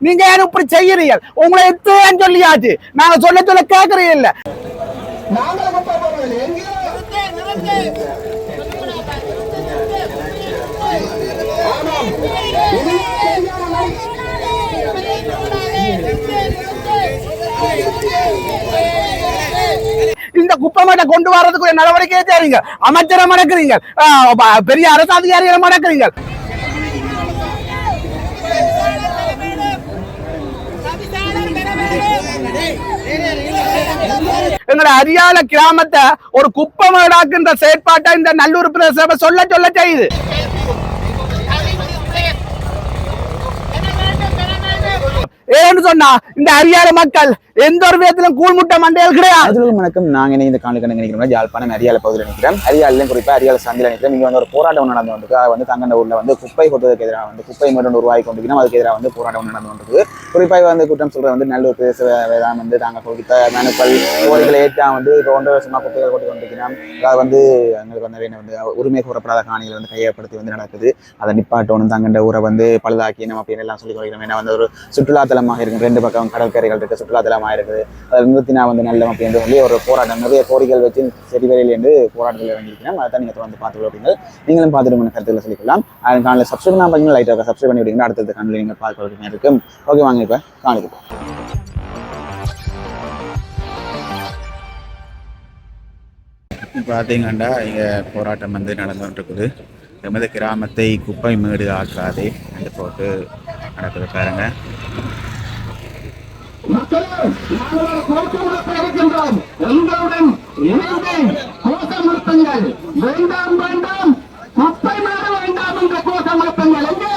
நீங்க ஏன் இப்படி செய்யறீங்க உங்களை எத்தேன்னு சொல்லியாச்சு? நாங்க சொல்ல சொல்ல கேக்குறீங்க இல்ல. இந்த குப்பமேட்டை கொண்டு வர்றதுக்குரிய நடவடிக்கையை தேறீங்க அமைச்சரை மடக்குறீங்க ஆஹ் பெரிய அரசு அதிகாரிகளை மடக்குறீங்க எங்களோட அரியால கிராமத்தை ஒரு குப்பமேடாக்குன்ற செயற்பாட்டை இந்த நல்லூர் பிரதேச சொல்ல சொல்ல செய்யுது. ஏன்னு சொன்னா இந்த அரியால மக்கள் எந்த ஒரு விதத்திலும் கூழ்முட்டை மண்டைகள் கிடையாது. வணக்கம். நாங்க என்ன இந்த காணொலி கண்டு நினைக்கிறோம் யாழ்ப்பாணம் அரியால பகுதியில் நினைக்கிறேன் அரியாலையும் குறிப்பா அரியால சந்தையில் நினைக்கிறேன் இங்க வந்து ஒரு போராட்டம் ஒன்று நடந்து வந்து வந்து தங்கண்ட ஊர்ல வந்து குப்பை கொட்டுவதற்கு எதிராக வந்து குப்பை மட்டும் உருவாகி கொண்டிருக்கணும் அதுக்கு எதிராக வந்து போராட்டம் நடந்து கொண்டிருக்கு. குறிப்பாக வந்து குற்றம் சொல்ற வந்து நல்லூர் பிரதேச வேதாம் வந்து நாங்கள் கொடுத்த மனுக்கள் கோரிக்கைகளை ஏற்றா வந்து இப்போ ஒன்றரை வருஷமா குப்பைகள் கொண்டு கொண்டிருக்கிறோம். அதாவது வந்து எங்களுக்கு வந்து என்ன வந்து உரிமை கூறப்படாத காணிகள் வந்து கையப்படுத்தி வந்து நடக்குது. அதை நிப்பாட்டணும் தங்கண்ட ஊரை வந்து பழுதாக்கினோம் அப்படின்னு எல்லாம் சொல்லி கொள்கிறோம் ஏன்னா வந்து ஒரு சுற்றுலாத்தலமாக இருக்கும். ரெண்டு பக்கம் கடற்கரைகள் இருக்கு. சுற்றுலாத்தலமாக இருக்குது. நூற்றி நான் வந்து நல்லம் அப்படின்னு சொல்லி ஒரு போராட்டம் நிறைய கோரிக்கைகள் வச்சு சரி வரையில் என்று போராட்டத்தில் இறங்கியிருக்கிறேன் அதை தான் நீங்கள் தொடர்ந்து பார்த்துக்கலாம் அப்படின்னு நீங்களும் பார்த்துட்டு உங்க கருத்துக்களை சொல்லிக்கலாம் அதன் காலையில் சப்ஸ்கிரைப் நான் பார்த்தீங்கன்னா லைட்டாக சப்ஸ்கிரைப் பண்ணி விடுங்க அடுத்த கண்ணில் நீங்கள் பார்க்க இருக்கும். ஓகே வாங்க இப்போ காணிக்கு பார்த்தீங்கன்னா இங்கே போராட்டம் வந்து நடந்து எமது கிராமத்தை குப்பை மேடு ஆக்காதே என்று போட்டு நடக்குது பாருங்க இருக்கின்றோம். எங்களுடன் இணைந்து கோஷம் நிறுத்துங்கள் வேண்டாம் வேண்டாம். குப்பை மேல வேண்டாம் என்ற கோஷம் நிறுத்துங்கள் எங்கே?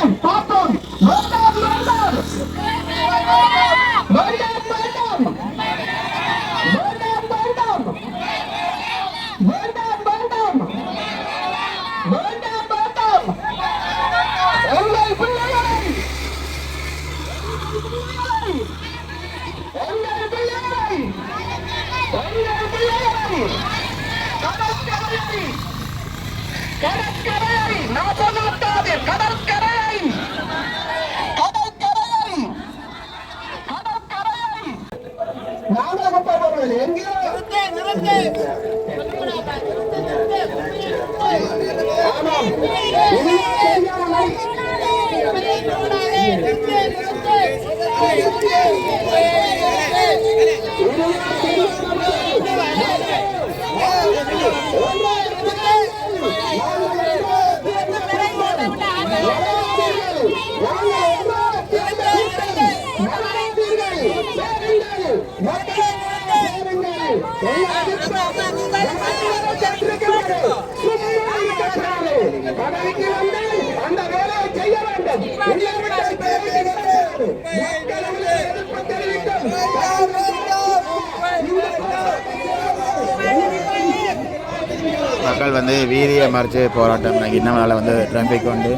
மக்கள் வந்து வீரிய மறிச்சு போராட்டம் இன்னும் வந்து டிராஃபிக் வந்து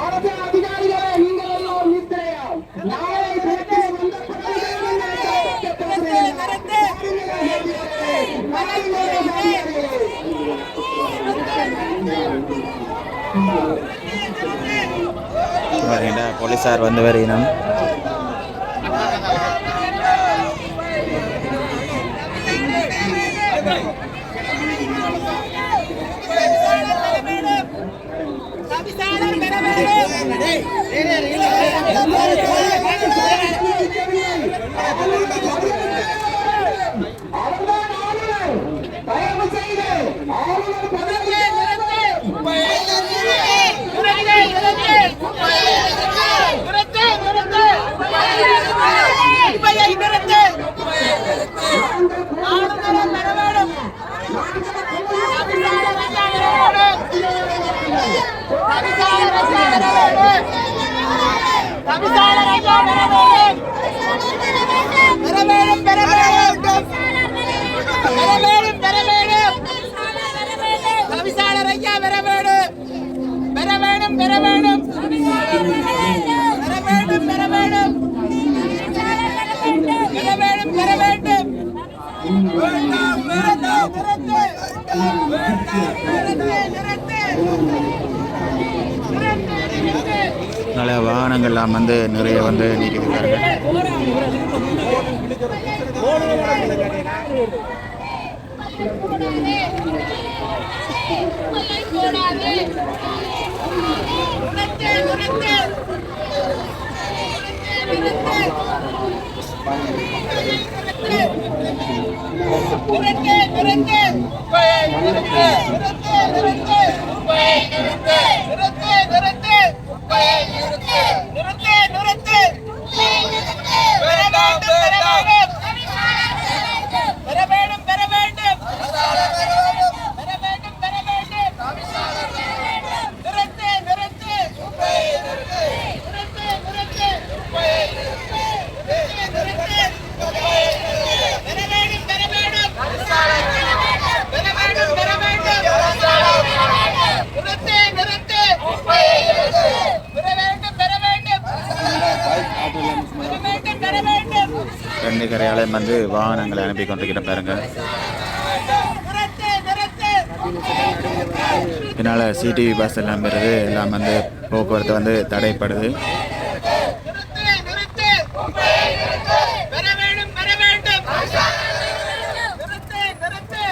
அரசு பார்த்தீங்கன்னா போலீஸார் வந்து வரையினம் அவர்தான் தவிசாளரை போகிறது வாகனங்கள்லாம் வந்து நிறைய வந்து நிற்கிது பாருங்க பெற வேண்டும் பெற வேண்டும் பெற வேண்டும் பெற வேண்டும் நிறுத்து நிறுத்து நிறுத்து நிறுத்து பெற வேண்டும் பெற வேண்டும் பெற வேண்டும் பெற வேண்டும் நிறுத்து நிறுத்து பெற வேண்டும் பெற வேண்டும் பெற வேண்டும் பெற வேண்டும் ரெண்டு கரையாலையும் வந்து வாகனங்களை அனுப்பி கொண்டிருக்கிற பாருங்க. நிறுத்து இதனால் சிடிவி பஸ் எல்லாம் வருது. எல்லாம் வந்து போக்குவரத்து வந்து தடைப்படுது நிறுத்து நிறுத்து பெற வேண்டும் பெற வேண்டும் நிறுத்து நிறுத்து நிறுத்து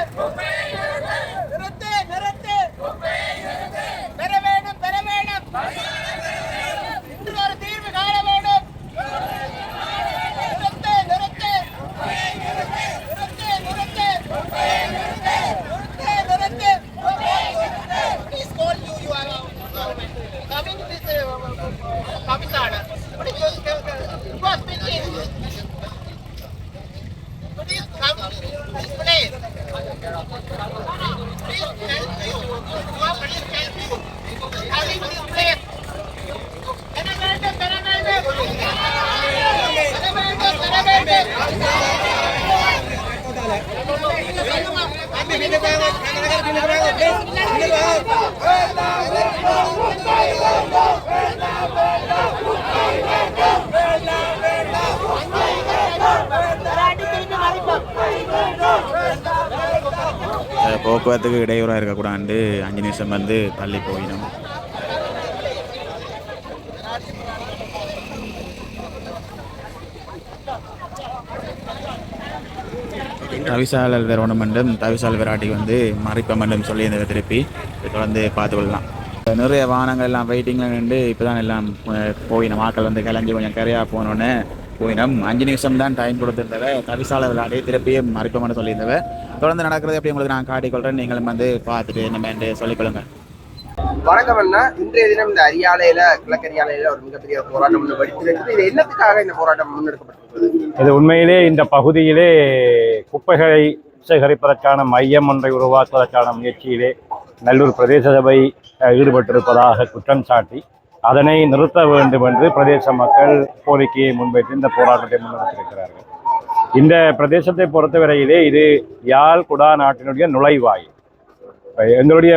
நிறுத்து பெற வேண்டும் பெற வேண்டும் இன்று ஒரு தீர்வு காண வேண்டும் நிறுத்து நிறுத்து நிறுத்து நிறுத்து நிறுத்து நிறுத்து Please call you, you are uh, coming this uh, Kamitana. But you, you are speaking. Please come this place. Please help you. You are please help you. Coming this place. பெற வேண்டும், பெற வேண்டும். பெற வேண்டும், பெற வேண்டும். அஹ் போக்குவரத்துக்கு இடையூறாக இருக்கக்கூடாது அஞ்சு நிமிஷம் வந்து தள்ளி போயிடும். தவிசாளர் வேறோணம் மன்றம் தவிசாளர் விராட்டி வந்து மறைப்ப மன்றம் சொல்லி இந்த திருப்பி இதை தொடர்ந்து பார்த்துக்கொள்ளலாம். நிறைய வாகனங்கள் எல்லாம் வெயிட்டிங்கில் நின்று இப்போ தான் எல்லாம் போயினோம் வாக்கள் வந்து கிளஞ்சி கொஞ்சம் கரையாக போனோன்னே போயினோம். அஞ்சு நிமிஷம் தான் டைம் கொடுத்துருந்தவ தவிசாளர் விளையாடி திருப்பியும் மறைப்ப மன்றம் சொல்லியிருந்தவ. தொடர்ந்து நடக்கிறது எப்படி உங்களுக்கு நான் காட்டிக்கொள்கிறேன் நீங்களும் வந்து பார்த்துட்டு என்னமென்று சொல்லிக்கொள்ளுங்க வணக்கம் அண்ணா. இன்றைய தினம் இந்த அரியாலையில கிழக்கரியாலையில ஒரு மிகப்பெரிய போராட்டம் ஒன்று இது என்னத்துக்காக இந்த போராட்டம் முன்னெடுக்கப்பட்டிருக்கிறது? இது உண்மையிலே இந்த பகுதியிலே குப்பைகளை சேகரிப்பதற்கான மையம் ஒன்றை உருவாக்குவதற்கான முயற்சியிலே நல்லூர் பிரதேச சபை ஈடுபட்டிருப்பதாக குற்றம் சாட்டி அதனை நிறுத்த வேண்டும் என்று பிரதேச மக்கள் கோரிக்கையை முன்வைத்து இந்த போராட்டத்தை முன்னெடுத்திருக்கிறார்கள். இந்த பிரதேசத்தை பொறுத்தவரையிலே இது யாழ் குடா நாட்டினுடைய நுழைவாயில். எங்களுடைய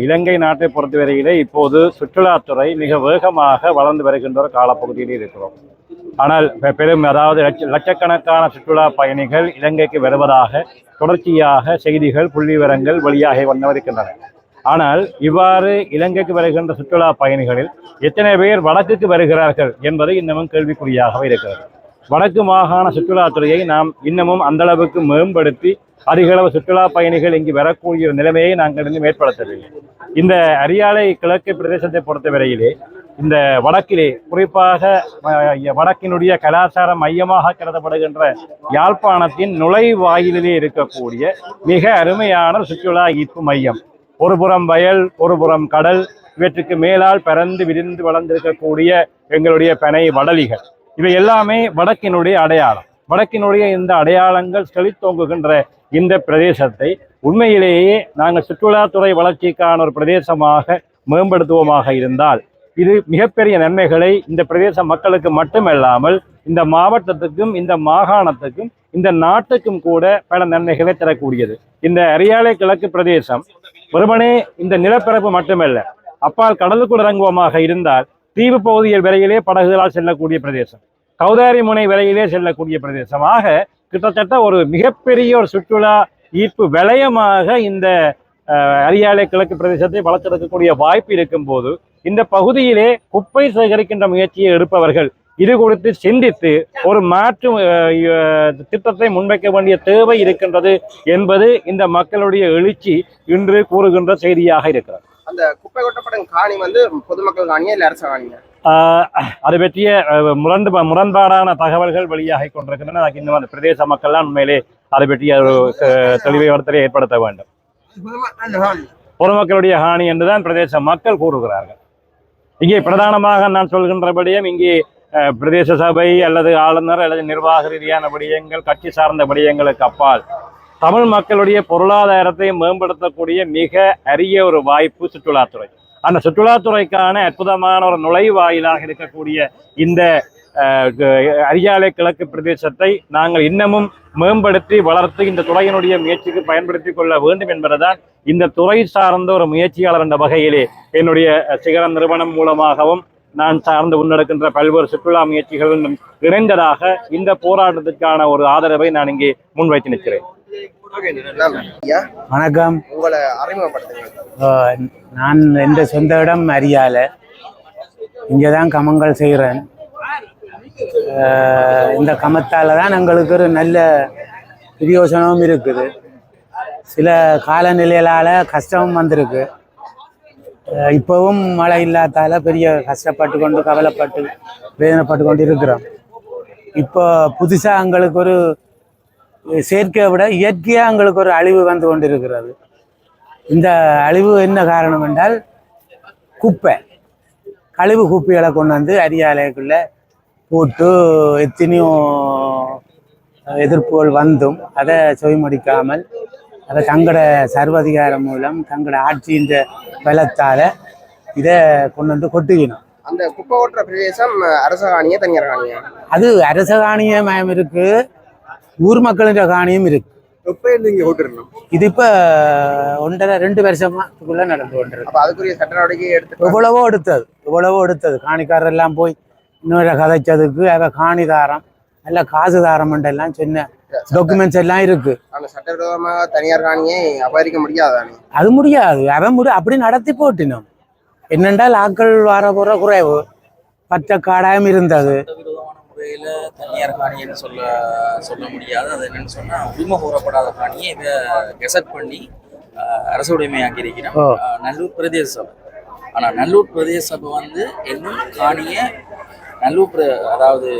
இலங்கை நாட்டை பொறுத்தவரையிலே இப்போது சுற்றுலாத்துறை மிக வேகமாக வளர்ந்து வருகின்ற ஒரு காலப்பகுதியில் இருக்கிறோம். ஆனால் பெ- பெரும் அதாவது லட்ச- லட்சக்கணக்கான சுற்றுலா பயணிகள் இலங்கைக்கு வருவதாக தொடர்ச்சியாக செய்திகள் புள்ளிவிவரங்கள் வெளியாக வந்திருக்கின்றன ஆனால் இவ்வாறு இலங்கைக்கு வருகின்ற சுற்றுலா பயணிகளில் எத்தனை பேர் வடக்குக்கு வருகிறார்கள் என்பது இன்னமும் கேள்விக்குறியாகவே இருக்கிறது. வடக்கு மாகாண சுற்றுலாத்துறையை நாம் இன்னமும் அந்த அளவுக்கு மேம்படுத்தி அதிகளவு சுற்றுலா பயணிகள் இங்கு வரக்கூடிய நிலைமையை நாங்கள் இன்னும் ஏற்படுத்தவில்லை. இந்த அரியாலை கிழக்கு பிரதேசத்தை பொறுத்தவரையிலே இந்த வடக்கிலே குறிப்பாக வடக்கினுடைய கலாச்சார மையமாக கருதப்படுகின்ற யாழ்ப்பாணத்தின் நுழைவாயிலே இருக்கக்கூடிய மிக அருமையான சுற்றுலா ஈர்ப்பு மையம். ஒரு புறம் வயல் ஒரு புறம் கடல் இவற்றுக்கு மேலால் பறந்து விரிந்து வளர்ந்திருக்கக்கூடிய எங்களுடைய பனை வடலிகள். இவை எல்லாமே வடக்கினுடைய அடையாளம். வடக்கினுடைய இந்த அடையாளங்கள் செழித்தோங்குகின்ற இந்த பிரதேசத்தை உண்மையிலேயே நாங்கள் சுற்றுலாத்துறை வளர்ச்சிக்கான ஒரு பிரதேசமாக மேம்படுத்துவோமாக இருந்தால் இது மிகப்பெரிய நன்மைகளை இந்த பிரதேச மக்களுக்கு மட்டுமல்லாமல் இந்த மாவட்டத்துக்கும் இந்த மாகாணத்துக்கும் இந்த நாட்டுக்கும் கூட பல நன்மைகளை தரக்கூடியது. இந்த அரியாலை கிழக்கு பிரதேசம் வெறுமனே இந்த நிலப்பரப்பு மட்டுமல்ல அப்பால் கடலுக்குள் இறங்குவோமாக இருந்தால் தீவு பகுதியில் வரையிலே படகுகளால் செல்லக்கூடிய பிரதேசம் கௌதாரி முனை வரையிலே செல்லக்கூடிய பிரதேசமாக கிட்டத்தட்ட ஒரு மிகப்பெரிய ஒரு சுற்றுலா ஈர்ப்பு வலயமாக இந்த அரியாலை கிழக்கு பிரதேசத்தை வளர்த்தெடுக்கக்கூடிய வாய்ப்பு இருக்கும் போது இந்த பகுதியிலே குப்பை சேகரிக்கின்ற முயற்சியை எடுப்பவர்கள் இது குறித்து சிந்தித்து ஒரு மாற்று திட்டத்தை முன்வைக்க வேண்டிய தேவை இருக்கின்றது என்பது இந்த மக்களுடைய எழுச்சி இன்று கூறுகின்ற செய்தியாக இருக்கிறது. அந்த குப்பை கொட்டப்படும் காணி வந்து பொதுமக்கள் காணியா இல்ல அரச காணியா? அது பற்றிய முரண்டு முரண்பாடான தகவல்கள் வெளியாகி கொண்டிருக்கின்றன. அதுக்கு இன்னும் அந்த பிரதேச மக்கள்லாம் உண்மையிலே அதை பற்றிய ஒரு தெளிவை இடத்திலே ஏற்படுத்த வேண்டும். பொதுமக்களுடைய ஹானி என்றுதான் பிரதேச மக்கள் கூறுகிறார்கள். இங்கே பிரதானமாக நான் சொல்கின்றபடியும் இங்கே பிரதேச சபை அல்லது ஆளுநர் அல்லது நிர்வாக ரீதியான விடயங்கள் கட்சி சார்ந்த விடயங்களுக்கு அப்பால் தமிழ் மக்களுடைய பொருளாதாரத்தை மேம்படுத்தக்கூடிய மிக அரிய ஒரு வாய்ப்பு சுற்றுலாத்துறை. அந்த சுற்றுலாத்துறைக்கான அற்புதமான ஒரு நுழைவாயிலாக இருக்கக்கூடிய இந்த அரியாலை கிழக்கு பிரதேசத்தை நாங்கள் இன்னமும் மேம்படுத்தி வளர்த்து இந்த துறையினுடைய முயற்சிக்கு பயன்படுத்திக் கொள்ள வேண்டும் என்பதுதான் இந்த துறை சார்ந்த ஒரு முயற்சியாளர் என்ற வகையிலே என்னுடைய சிகரம் நிறுவனம் மூலமாகவும் நான் சார்ந்து முன்னெடுக்கின்ற பல்வேறு சுற்றுலா முயற்சிகளும் இணைந்ததாக இந்த போராட்டத்திற்கான ஒரு ஆதரவை நான் இங்கே முன்வைத்து நிற்கிறேன். வணக்கம். உங்களை அறிமுகப்படுத்துங்க அஹ் நான் எந்த சொந்த இடம் அறியால இங்கே தான் கமங்கள் செய்கிறேன். இந்த கமத்தால் தான் எங்களுக்கு ஒரு நல்ல பிரயோசனமும் இருக்குது. சில காலநிலைகளால் கஷ்டமும் வந்திருக்கு. இப்போவும் மழை இல்லாதால பெரிய கஷ்டப்பட்டு கொண்டு கவலைப்பட்டு வேதனைப்பட்டு கொண்டு இருக்கிறோம். இப்போ புதுசாக எங்களுக்கு ஒரு செயற்கையை விட இயற்கையாக எங்களுக்கு ஒரு அழிவு வந்து கொண்டிருக்கிறது. இந்த அழிவு என்ன காரணம் என்றால் குப்பை. கழிவு குப்பைகளை கொண்டு வந்து அரியாலைக்குள்ள போட்டு எத்தனையோ எதிர்ப்புகள் வந்தும் அதை செவிமடிக்காமல் அதை தங்களோட சர்வதிகாரம் மூலம் தங்களோட ஆட்சியின் பலத்தால் இதை கொண்டு வந்து கொட்டுகினோம். அந்த குப்பை கொட்டுற பிரதேசம் அரச காணியா தனியார் காணியா அது அரச காணிய மயம் இருக்கு ஊர் மக்களின் காணியும் இருக்கு. நீங்க கொட்டுறணும் இது இப்போ ஒன்றரை ரெண்டு வருஷமாக்குள்ள நடந்து கொண்டிருக்கு. அப்ப அதுக்குரிய சட்ட நடவடிக்கை எடுத்து எவ்வளவோ எடுத்தது எவ்வளவோ எடுத்தது. காணிக்காரர் எல்லாம் போய் இன்னொரு கதைச்சதுக்கு அவ காணி தாரம் நல்ல காசு தாரம் எல்லாம் சொன்ன டாக்குமெண்ட்ஸ் எல்லாம் இருக்கு. அந்த சட்டவிரோதமாக தனியார் காணியை அபகரிக்க முடியாதானே அது முடியாது. அவன் முடி அப்படி நடத்தி போட்டினோம். என்னென்றால் ஆக்கள் வர போற குறைவு. பச்சை காடாயம் இருந்தது. முறையில் தனியார் காணின்னு சொல்ல சொல்ல முடியாது. அது என்னன்னு சொன்னால் உரிமை கோரப்படாத காணியை இதை கெசட் பண்ணி அரசு உடைமையாக்கி இருக்கிறோம் நல்லூர் பிரதேச சபை. ஆனால் நல்லூர் பிரதேச சபை வந்து இன்னும் காணியை நல்லூர் அதாவது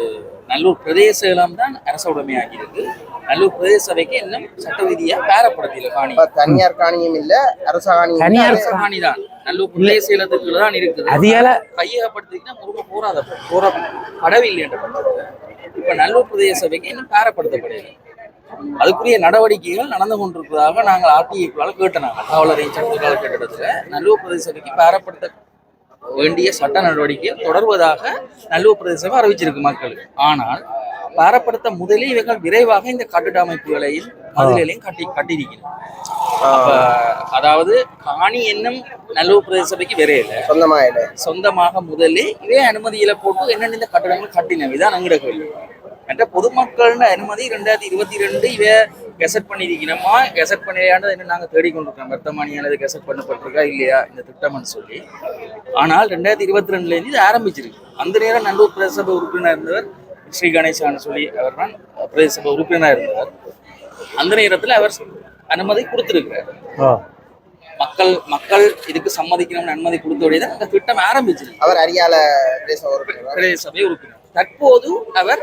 நல்லூர் பிரதேச இடம் தான் அரசு உடைமையாக்கி இருக்கு நல்லூர் பிரதேச சபைக்கு இன்னும் சட்ட விதியாக பேரப்படுத்தியில காணி தனியார் காணியும் இல்ல அரச இல்ல. தனியார் காணி தான். நல்லூர் பிரதேச இடத்துக்குள்ள தான் இருக்குது. அதிகால கையகப்படுத்திக்கிட்டா முருக போராத போற படவில்லை என்ற பட்சத்துல. இப்ப நல்லூர் பிரதேச சபைக்கு இன்னும் பேரப்படுத்தப்படவில்லை அதுக்குரிய நடவடிக்கைகள் நடந்து கொண்டிருப்பதாக நாங்கள் ஆர்டிஐக்குள்ளால கேட்டனாங்க. காவலரை சட்டக்கால கேட்டதுல நல்லூர் பிரதேச சபைக்கு பேரப்படுத்த வேண்டிய சட்ட நடவடிக்கைகள் தொடர்வதாக நல்லூர் பிரதேச சபை அறிவிச்சிருக்கு மக்களுக்கு. ஆனால் பேரப்படுத்த முதலே இவர்கள் விரைவாக இந்த கட்டிட அமைப்புகளையும் மதிலையும் கட்டி கட்டியிருக்கிறார் அதாவது காணி என்னும் நல்லூர் பிரதேச சபைக்கு விரையில. சொந்தமா இல்ல சொந்தமாக முதலே இதே அனுமதியில போட்டு என்னென்ன இந்த கட்டடங்கள் கட்டினவை தான் அங்கிட கேள்வி. என்ற பொதுமக்களோட அனுமதி ரெண்டாயிரத்தி இருபத்தி ரெண்டு இவ கெசட் பண்ணியிருக்கணுமா கெசட் பண்ணியானது என்ன நாங்கள் தேடிக்கொண்டிருக்கோம் வர்த்தமானியானது கெசட் பண்ணப்பட்டிருக்கா இல்லையா இந்த திட்டம்னு சொல்லி. ஆனால் ரெண்டாயிரத்தி இருபத்தி ரெண்டுலேருந்து இது ஆரம்பிச்சிருக்கு. அந்த நேரம் நல்லூர் பிரதேச சபை உறுப்பினர் இருந்தவர் ஸ்ரீ கணேசான்னு சொல்லி அவர் தான் பிரதேச சபை உறுப்பினராக இருந்தவர். அந்த நேரத்தில் அவர் அனுமதி கொடுத்துருக்கிறார். மக்கள் மக்கள் இதுக்கு சம்மதிக்கணும்னு அனுமதி கொடுத்தோடைய தான் அந்த திட்டம் ஆரம்பிச்சிருக்கு. அவர் உறுப்பினர். பிரதேச சபை உறுப்பினர். தற்போது அவர்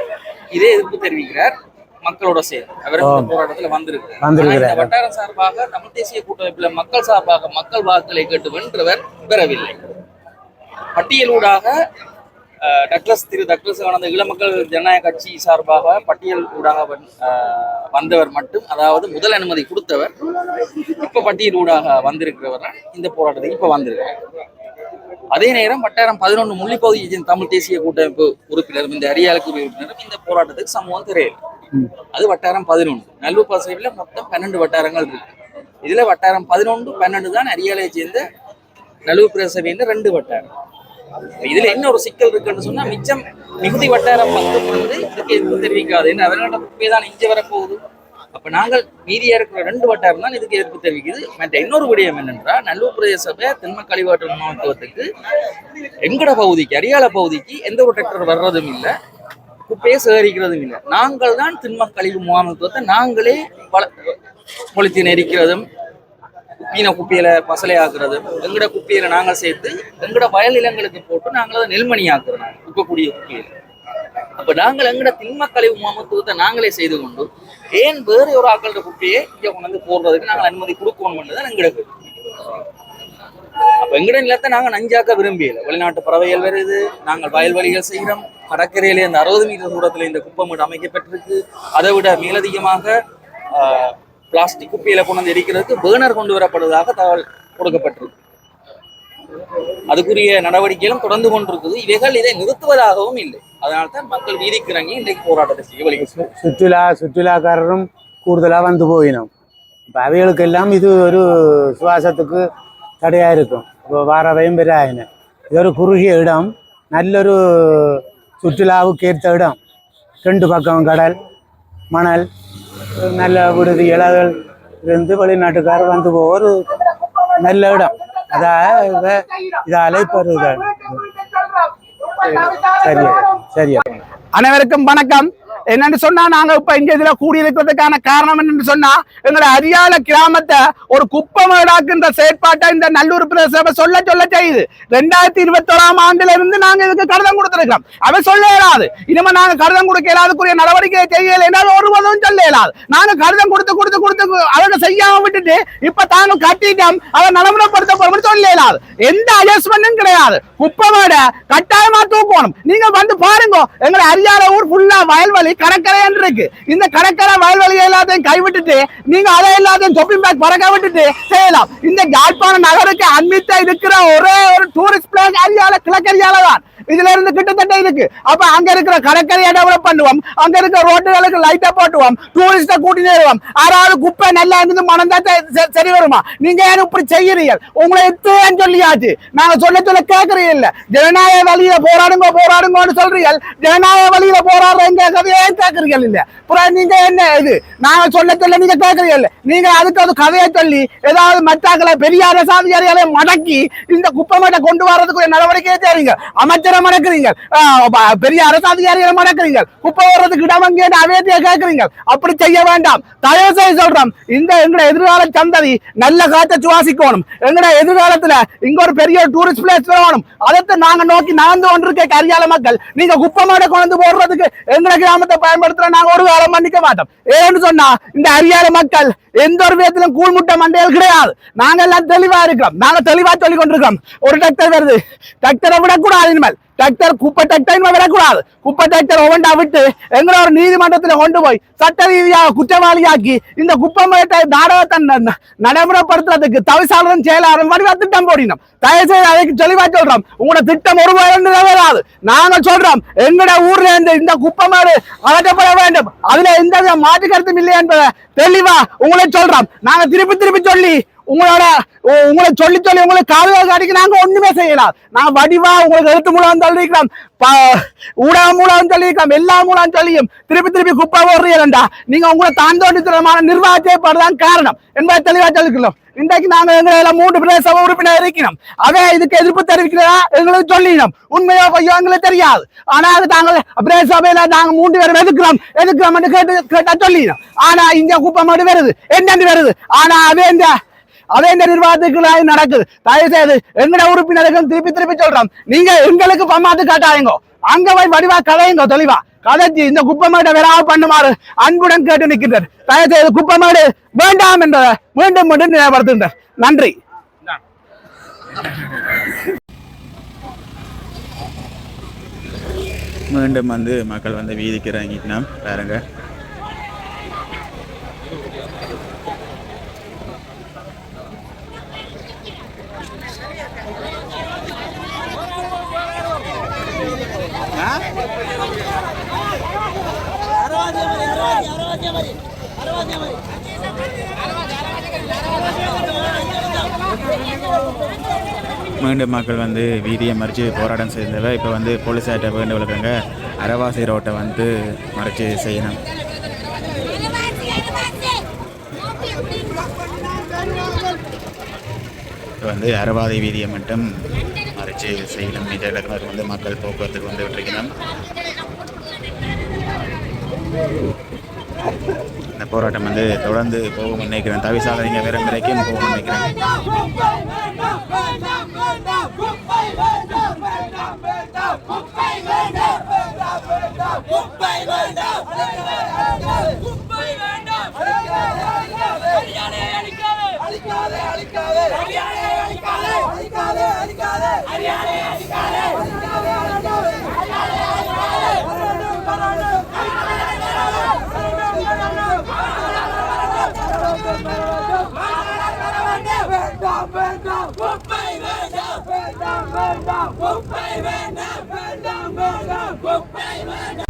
இதே எதிர்ப்பு தெரிவிக்கிறார் மக்களோட சேர்ந்து அவர் இந்த போராட்டத்துல வந்திருக்கிறார். வட்டாரம் சார்பாக தமிழ் தேசிய கூட்டமைப்புல மக்கள் சார்பாக மக்கள் வாக்குகளை கேட்டு வென்றவர் பெறவில்லை. பட்டியலூடாக டக்ளஸ் திரு டக்ளஸ் ஆனந்த இளமக்கள் ஜனநாயக கட்சி சார்பாக பட்டியல் ஊடாக வந்தவர் மட்டும் அதாவது முதல் அனுமதி கொடுத்தவர் இப்ப பட்டியல் ஊடாக வந்திருக்கிறவர் இந்த போராட்டத்துக்கு இப்ப வந்திருக்கிறார். அதே நேரம் வட்டாரம் பதினொன்று முள்ளிப்பகுதியின் தமிழ் தேசிய கூட்டமைப்பு உறுப்பினரும் இந்த அரியாளுக்கு உறுப்பினரும் இந்த போராட்டத்துக்கு சமூகம் தெரியல அது வட்டாரம் பதினொன்று. நல்லூர் பசைவில் மொத்தம் பன்னெண்டு வட்டாரங்கள் இருக்கு. இதுல வட்டாரம் பதினொன்று பன்னெண்டு தான் அரியாலையை சேர்ந்த நல்லூர் பிரசவியின் ரெண்டு வட்டாரம். இதுல என்ன ஒரு சிக்கல் இருக்குன்னு சொன்னா மிச்சம் மிகுதி வட்டாரம் மட்டும் வந்து இதுக்கு எதிர்ப்பு தெரிவிக்காது. என்ன அவர்களோட குப்பை தான் இங்க வரப்போகுது. அப்ப நாங்கள் மீதியா இருக்கிற ரெண்டு வட்டாரம் தான் இதுக்கு எதிர்ப்பு தெரிவிக்குது. மற்ற இன்னொரு விடயம் என்னென்றால் நல்லூர் பிரதேச சபை தென்ம கழிவாற்றல் மருத்துவத்துக்கு எங்கட பகுதிக்கு அரியால பகுதிக்கு எந்த ஒரு டிராக்டர் வர்றதும் இல்லை குப்பையை சேகரிக்கிறதும் இல்லை. நாங்கள் தான் திண்ம கழிவு முகாமத்துவத்தை நாங்களே பல பொலித்தீன் எரிக்கிறதும் மீன குப்பையில பசலையாக்குறதும் எங்கட குப்பையில நாங்கள் சேர்த்து எங்கட வயல் நிலங்களுக்கு போட்டு நாங்கள் அதை நெல்மணி ஆக்குறோம் குப்பக்கூடிய குப்பையில. அப்ப நாங்கள் எங்கட திண்மக்கலை மமத்துவத்தை நாங்களே செய்து கொண்டு ஏன் வேறு ஒரு ஆக்களோட குப்பையை இங்க கொண்டு வந்து போடுறதுக்கு நாங்கள் அனுமதி கொடுக்கணும் தான் எங்களுக்கு அப்ப எங்கட நிலத்தை நாங்க நஞ்சாக்க விரும்பியல வெளிநாட்டு பறவைகள் வருது நாங்கள் வயல்வெளிகள் செய்கிறோம். கடற்கரையிலே இந்த அறுபது மீட்டர் தூரத்துல இந்த குப்பமேடு அமைக்கப்பட்டிருக்கு. அதை விட மேலதிகமாக ஆஹ், பிளாஸ்டிக் குப்பையில கொண்டு வந்து எரிக்கிறதுக்கு பேர்னர் கொண்டு வரப்படுவதாக தகவல் கொடுக்கப்பட்டிருக்கு. அதுக்குரிய நடவடிக்கைகளும் தொடர்ந்து கொண்டிருக்குது. இவைகள் இதை நிறுத்துவதாகவும் இல்லை. அதனால தான் மக்கள் வீதிக்கு இறங்கி இன்றைக்கு போராட்டத்தை செய்ய வலியுறுத்தி சுற்றுலா சுற்றுலாக்காரரும் கூடுதலாக வந்து போயினோம். இப்போ அவைகளுக்கு எல்லாம் இது ஒரு சுவாசத்துக்கு தடையாக இருக்கும். இப்போ வாரவையும் பெறாயின இது ஒரு குறுகிய இடம். நல்லொரு சுற்றுலாவுக்கு ஏற்ற இடம். ரெண்டு பக்கம் கடல் மணல் நல்ல விடுதி இலகள் இருந்து வெளிநாட்டுக்காரர் வந்து போக ஒரு நல்ல இடம். அதாவது இதா- சரியா சரியா அனைவருக்கும் வணக்கம். என்னன்னு சொன்னா நாங்க இப்ப இங்க இதுல கூடியிருக்கிறதுக்கான காரணம் என்னன்னு சொன்னா எங்களோட அரியால கிராமத்தை ஒரு குப்பமேடாக்குன்ற செயற்பாட்டை இந்த நல்லூர் பிரதேச சொல்ல சொல்ல செய்யுது. ரெண்டாயிரத்தி இருபத்தோராம் ஆண்டுல இருந்து நாங்க இதுக்கு கடிதம் கொடுத்திருக்கோம் அவன் சொல்ல இயலாது. இனிமே நாங்க கடிதம் கொடுக்க இயலாதுக்குரிய நடவடிக்கை செய்யல ஒரு ஒருவதும் சொல்ல இயலாது. நாங்க கடிதம் கொடுத்து கொடுத்து கொடுத்து அவங்க செய்யாம விட்டுட்டு இப்ப தாங்க கட்டிட்டோம். அதை நடைமுறைப்படுத்த போறோம்னு சொல்ல இயலாது. எந்த அட்ஜஸ்ட்மெண்ட்டும் கிடையாது. குப்பமேட கட்டாயமா தூக்கணும். நீங்க வந்து பாருங்க எங்களை அரியாத ஊர் ஃபுல்லா வயல்வெளி கடற்கரை இருக்கு. இந்த கடற்கரை வயல்வெளி எல்லாத்தையும் கைவிட்டுட்டு நீங்க அதை எல்லாத்தையும் ஷாப்பிங் பேக் பறக்க விட்டுட்டு செய்யலாம். இந்த யாழ்ப்பாண நகருக்கு அண்மித்த இருக்கிற ஒரே ஒரு டூரிஸ்ட் பிளேஸ் அரியால கிழக்கரியால தான். இதுல இருந்து கிட்டத்தட்ட இருக்கு. அப்ப அங்க இருக்கிற கடற்கரையை டெவலப் பண்ணுவோம். அங்க இருக்கிற ரோட்டுகளுக்கு லைட்டா போட்டுவோம். டூரிஸ்ட கூட்டி நேருவோம். யாராவது குப்பை நல்லா இருந்து மனம் தான் சரி வருமா? நீங்க ஏன் இப்படி செய்யறீங்க உங்களை எத்தேன்னு சொல்லியாச்சு. நாங்க சொல்ல சொல்ல கேட்கறீங்க இல்ல. ஜனநாயக வழியில போராடுங்க போராடுங்கன்னு சொல்றீங்க ஜனநாயக வழியில போராடுறவங்க கதையே கேக்குறீங்க இல்ல அப்புறம் நீங்க என்ன இது? நாங்க சொல்ல சொல்ல நீங்க கேக்குறீங்க இல்ல நீங்க அதுக்கு அது கதையை சொல்லி ஏதாவது மத்தாக்களை பெரியார அரசாதிகாரிகளை மடக்கி இந்த குப்பமேட்டை கொண்டு வர்றதுக்கு நடவடிக்கையை செய்றீங்க அமைச்சரை மடக்குறீங்க பெரிய அரசாதிகாரிகளை மடக்குறீங்க குப்பை வர்றதுக்கு இடம் அங்கே அவையத்தையே கேட்கறீங்க அப்படி செய்ய வேண்டாம். தயவு செய்து சொல்றோம். இந்த எங்களோட எதிர்கால சந்ததி நல்ல காற்றை சுவாசிக்கணும். எங்கட எதிர்காலத்துல இங்க ஒரு பெரிய டூரிஸ்ட் பிளேஸ் வேணும். அதை நாங்க நோக்கி நடந்து கொண்டிருக்க கரியால மக்கள் நீங்க குப்பமேடை கொண்டு போடுறதுக்கு எங்கட கிராமத்தை பயன்படுத்துற நாங்க ஒரு வேலை மன்னிக்க மாட்டோம். ஏன்னு சொன்னா இந்த அரியாத மக்கள் எந்த ஒரு விதத்திலும் கூழ்முட்டை மண்டையில் கிடையாது. நாங்க எல்லாம் தெளிவா இருக்கிறோம். நாங்க தெளிவா சொல்லி கொண்டிருக்கோம் ஒரு டிராக்டர் வருது. டிராக்டரை விடக்கூடாது இனிமேல். டிராக்டர் குப்பை டிராக்டர் விடக்கூடாது குப்பை டிராக்டர் ஒவ்வொன்றா விட்டு எங்களை ஒரு நீதிமன்றத்தில் கொண்டு போய் சட்ட ரீதியாக குற்றவாளியாக்கி இந்த குப்பை மேட்டை நாடகத்தை நடைமுறைப்படுத்துறதுக்கு தவிசாளரும் செயலாளரும் வடிவா திட்டம் போடினோம் தயவு செய்து அதுக்கு தெளிவா சொல்றோம் உங்களோட திட்டம் ஒரு நிறைவேறாது நாங்க சொல்றோம் எங்களோட ஊர்ல இருந்து இந்த குப்பை மேடு அகற்றப்பட வேண்டும் அதுல எந்த மாற்று கருத்தும் இல்லை என்பதை தெளிவா உங்களை சொல்றோம் நாங்க திருப்பி திருப்பி சொல்லி உங்களோட உங்களை சொல்லி சொல்லி உங்களுக்கு காவல் காட்டிக்கு நாங்க ஒண்ணுமே செய்யலாம் நான் வடிவா உங்களுக்கு எழுத்து மூலம் சொல்லிருக்கலாம் ப- ஊடக மூலம் சொல்லியிருக்கோம் எல்லா மூலம் சொல்லியும். திருப்பி திருப்பி குப்பை போடுறீங்கடா நீங்க உங்களை தாண்டோண்டித்தனமான நிர்வாகத்தை காரணம். என்பதை தெளிவா சொல்லிக்கலாம் இன்றைக்கு நாங்க எங்களை மூன்று பிரதேச உறுப்பினர் இருக்கிறோம். அவே இதுக்கு எதிர்ப்பு தெரிவிக்கிறதா எங்களுக்கு சொல்லிடணும். உண்மையோ பொய்யோ எங்களுக்கு தெரியாது. ஆனா அது நாங்கள் பிரதேச சபையில நாங்க மூன்று பேரும் எதுக்குறோம்? எதுக்கிறோம் கேட்டு கேட்டா சொல்லிடணும். ஆனா இங்க குப்பை மட்டும் வருது. என்னென்னு வருது? ஆனா அவன் இந்த அதே இந்த நிர்வாகத்துக்குள்ள நடக்குது. தயவு செய்து எங்கட உறுப்பினர்கள் திருப்பி திருப்பி சொல்றோம். நீங்க எங்களுக்கு பம்மாத்து காட்டாதீங்க அங்க போய் வடிவா கதையுங்க தெளிவா. கதைச்சு இந்த குப்பமேடை விராம பண்ணுமாறு அன்புடன் கேட்டு நிற்கின்றார் தயவு செய்து குப்பமேடு வேண்டாம் என்றதை மீண்டும் மீண்டும் நினைவுபடுத்துகின்றார் நன்றி. மீண்டும் வந்து மக்கள் வந்து வீதிக்கு இறங்கிட்டோம் பாருங்க. மீண்டும் மக்கள் வந்து வீதியை மறித்து போராட்டம் செய்தவ இப்போ வந்து போலீஸார்கிட்ட வேண்டு வளர்க்குறாங்க அரவாசி ரோட்டை வந்து மறைச்சி செய்யணும். இப்போ வந்து அரவாதி வீதியை மட்டும் மறைச்சு சேலம் மீது இடங்களுக்கு வந்து மக்கள் போக்குவரத்துக்கு வந்து விட்டுருக்கணும் இந்த போராட்டம் வந்து தொடர்ந்து போகும் நினைக்கிறேன். தவிசாளரிங்க வேற வரைக்கும் போகும் நினைக்கிறேன். வேண்டாம்